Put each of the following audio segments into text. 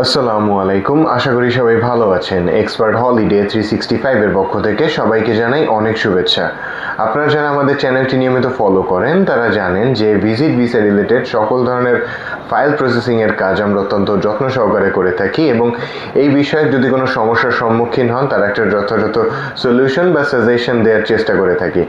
আসসালামু আলাইকুম। আশা করি সবাই ভালো আছেন। এক্সপার্ট হলিডে থ্রি সিক্সটি ফাইভের পক্ষ থেকে সবাইকে জানাই অনেক শুভেচ্ছা। আপনারা যারা আমাদের চ্যানেলটি নিয়মিত ফলো করেন, তারা জানেন যে ভিজিট ভিসা রিলেটেড সকল ধরনের ফাইল প্রসেসিংয়ের কাজ আমরা অত্যন্ত যত্ন সহকারে করে থাকি এবং এই বিষয়ে যদি কোনো সমস্যার সম্মুখীন হন, তার একটা যথাযথ সলিউশন বা সাজেশন দেওয়ার চেষ্টা করে থাকি।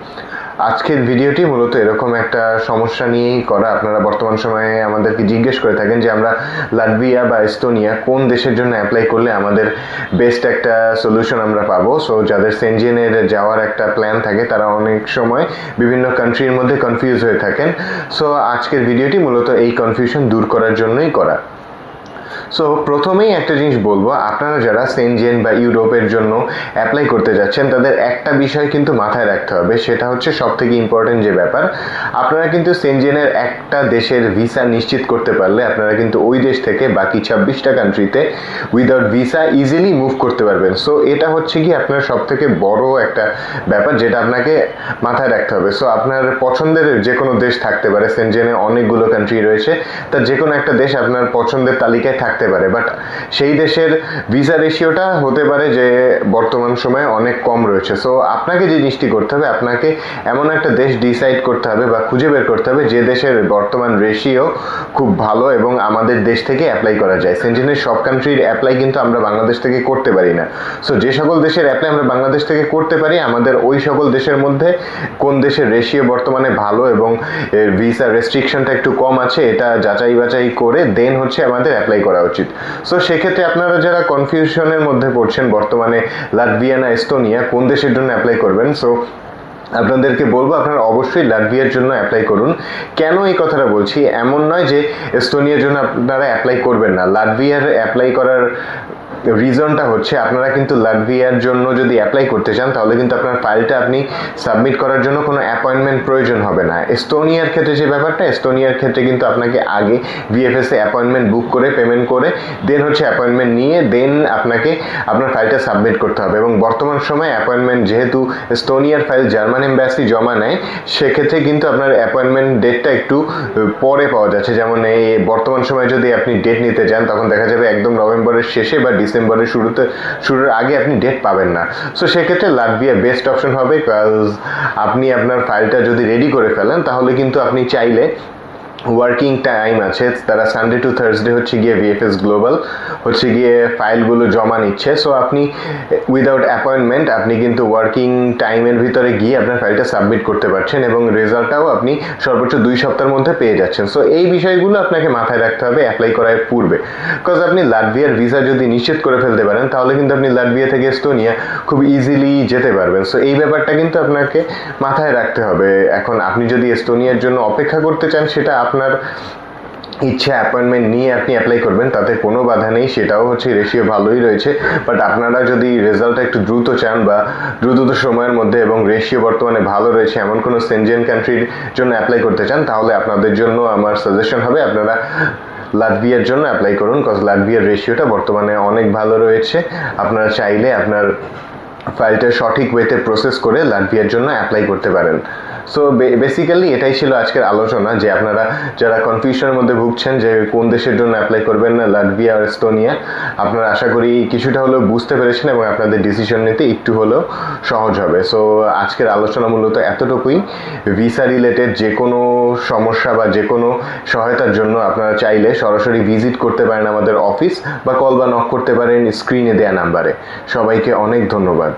আজকের ভিডিওটি মূলত এরকম একটা সমস্যা নিয়েই করা। আপনারা বর্তমান সময়ে আমাদেরকে জিজ্ঞেস করে থাকেন যে, আমরা লাটভিয়া বা এস্তোনিয়া কোন দেশের জন্য অ্যাপ্লাই করলে আমাদের বেস্ট একটা সলিউশন আমরা পাবো? সো যাদের সেনজেনের যাওয়ার একটা প্ল্যান থাকে, তারা অনেক সময় বিভিন্ন কান্ট্রির মধ্যে কনফিউজ হয়ে থাকেন। সো আজকের ভিডিওটি মূলত এই কনফিউশন দূর করার জন্যই করা। সো প্রথমেই একটা জিনিস বলব, আপনারা যারা সেনজেন বা ইউরোপের জন্য অ্যাপ্লাই করতে যাচ্ছেন, তাদের একটা বিষয় কিন্তু মাথায় রাখতে হবে, সেটা হচ্ছে সব থেকে ইম্পর্টেন্ট যে ব্যাপার, আপনারা কিন্তু সেনজেনের একটা দেশের ভিসা নিশ্চিত করতে পারলে আপনারা কিন্তু ওই দেশ থেকে বাকি ছাব্বিশটা কান্ট্রিতে উইদাউট ভিসা ইজিলি মুভ করতে পারবেন। সো এটা হচ্ছে কি আপনার সব থেকে বড় একটা ব্যাপার, যেটা আপনাকে মাথায় রাখতে হবে। সো আপনার পছন্দের যে কোনো দেশ থাকতে পারে সেনজেনে অনেকগুলো কান্ট্রি রয়েছে তার যে কোনো একটা দেশ আপনার পছন্দের তালিকায় থাকতে পারে বাট সেই দেশের ভিসা রেশিওটা হতে পারে যে বর্তমান সময়ে অনেক কম রয়েছে। সো আপনাকে যে জিনিসটি করতে হবে, আপনাকে এমন একটা দেশ ডিসাইড করতে হবে বা খুঁজে বের করতে হবে যে দেশের বর্তমান রেশিও খুব ভালো এবং আমাদের দেশ থেকে অ্যাপ্লাই করা যায়। সেন্টিনের সব কান্ট্রির অ্যাপ্লাই কিন্তু আমরা বাংলাদেশ থেকে করতে পারি না। সো যে সকল দেশের অ্যাপ্লাই আমরা বাংলাদেশ থেকে করতে পারি, আমাদের ওই সকল দেশের মধ্যে কোন দেশের রেশিও বর্তমানে ভালো এবং ভিসা রেস্ট্রিকশনটা একটু কম আছে, এটা যাচাই বাছাই করে দেন হচ্ছে আমাদের অ্যাপ্লাই করা উচিত। সো সেক্ষেত্রে আপনারা যারা কনফিউশনের মধ্যে পড়ছেন, বর্তমানে লাটভিয়ানা এস্তোনিয়া কোন দেশের জন্য অ্যাপ্লাই করবেন? সো আপনাদেরকে বলব, আপনারা অবশ্যই লাটভিয়ার জন্য অ্যাপ্লাই করুন। কেন এই কথাটা বলছি? এমন নয় যে এস্তোনিয়ার জন্য আপনারা অ্যাপ্লাই করবেন না। লাটভিয়ার অ্যাপ্লাই করার রিজনটা হচ্ছে আপনারা কিন্তু লাটভিয়ার জন্য যদি অ্যাপ্লাই করতে চান, তাহলে কিন্তু আপনার ফাইলটা আপনি সাবমিট করার জন্য কোনো অ্যাপয়েন্টমেন্ট প্রয়োজন হবে না। এস্তোনিয়ার ক্ষেত্রে যে ব্যাপারটা এস্তোনিয়ার ক্ষেত্রে কিন্তু আপনাকে আগে ভিএফএস এ অ্যাপয়েন্টমেন্ট বুক করে পেমেন্ট করে দেন হচ্ছে অ্যাপয়েন্টমেন্ট নিয়ে দেন আপনাকে আপনার ফাইলটা সাবমিট করতে হবে। এবং বর্তমান সময়ে অ্যাপয়েন্টমেন্ট যেহেতু এস্তোনিয়ার ফাইল জার্মান এম্বাসি জমা নেয়, সেক্ষেত্রে কিন্তু আপনার অ্যাপয়েন্টমেন্ট ডেটটা একটু পরে পাওয়া যাচ্ছে। যেমন এই বর্তমান সময়ে যদি আপনি ডেট নিতে চান তখন দেখা যাবে একদম নভেম্বরের শেষে বা ডিসেম্বরের শুরুতে, শুরুর আগে আপনি ডেট পাবেন না। সো সেক্ষেত্রে লাটভিয়া বেস্ট অপশন হবে আপনি আপনার ফাইলটা যদি রেডি করে ফেলেন, তাহলে কিন্তু আপনি চাইলে ওয়ার্কিং টাইম আছে, তারা সানডে টু থার্সডে হচ্ছে গিয়ে ভিএফএস গ্লোবাল হচ্ছে গিয়ে ফাইলগুলো জমা নিচ্ছে। সো আপনি উইদাউট অ্যাপয়েন্টমেন্ট আপনি কিন্তু ওয়ার্কিং টাইমের ভিতরে গিয়ে আপনার ফাইলটা সাবমিট করতে পারছেন এবং রেজাল্টটাও আপনি সর্বোচ্চ দুই সপ্তাহের মধ্যে পেয়ে যাচ্ছেন। সো এই বিষয়গুলো আপনাকে মাথায় রাখতে হবে অ্যাপ্লাই করার পূর্বে। বিকজ আপনি লাটভিয়ার ভিসা যদি নিশ্চিত করে ফেলতে পারেন, তাহলে কিন্তু আপনি লাটভিয়া থেকে এস্তোনিয়া খুব ইজিলি যেতে পারবেন। সো এই ব্যাপারটা কিন্তু আপনাকে মাথায় রাখতে হবে। এখন আপনি যদি এস্তোনিয়ার জন্য অপেক্ষা করতে চান, সেটা আপনার ইচ্ছে অ্যাপয়েন্টমেন্ট নিয়ে আপনি অ্যাপ্লাই করবেন, তাতে কোনো বাধা নেই, সেটাও হচ্ছে রেশিও ভালোই রয়েছে। বাট আপনারা যদি রেজাল্টটা একটু দ্রুত চান বা দ্রুত সময়ের মধ্যে এবং রেশিও বর্তমানে ভালো রয়েছে, এমন কোনো সেনজেন কান্ট্রির জন্য অ্যাপ্লাই করতে চান, তাহলে আপনাদের জন্য আমার সাজেশন হবে, আপনারা লাটভিয়ার জন্য অ্যাপ্লাই করুন কজ লাটভিয়ার রেশিওটা বর্তমানে অনেক ভালো রয়েছে। আপনারা চাইলে আপনার ফাইলটা সঠিক ওয়েতে প্রসেস করে লাটভিয়ার জন্য অ্যাপ্লাই করতে পারেন। সো বেসিক্যালি এটাই ছিল আজকের আলোচনা যে আপনারা যারা কনফিউশনের মধ্যে ভুগছেন যে কোন দেশের জন্য অ্যাপ্লাই করবেন না লাটভিয়া আর এস্তোনিয়া আপনারা আশা করি কিছুটা হলেও বুঝতে পেরেছেন এবং আপনাদের ডিসিশন নিতে একটু হলেও সহজ হবে। সো আজকের আলোচনা মূলত এতটুকুই। ভিসা রিলেটেড যে কোনো সমস্যা বা যে কোনো সহায়তার জন্য আপনারা চাইলে সরাসরি ভিজিট করতে পারেন আমাদের অফিস বা কল বা নক করতে পারেন স্ক্রিনে দেওয়া নাম্বারে সবাইকে অনেক ধন্যবাদ।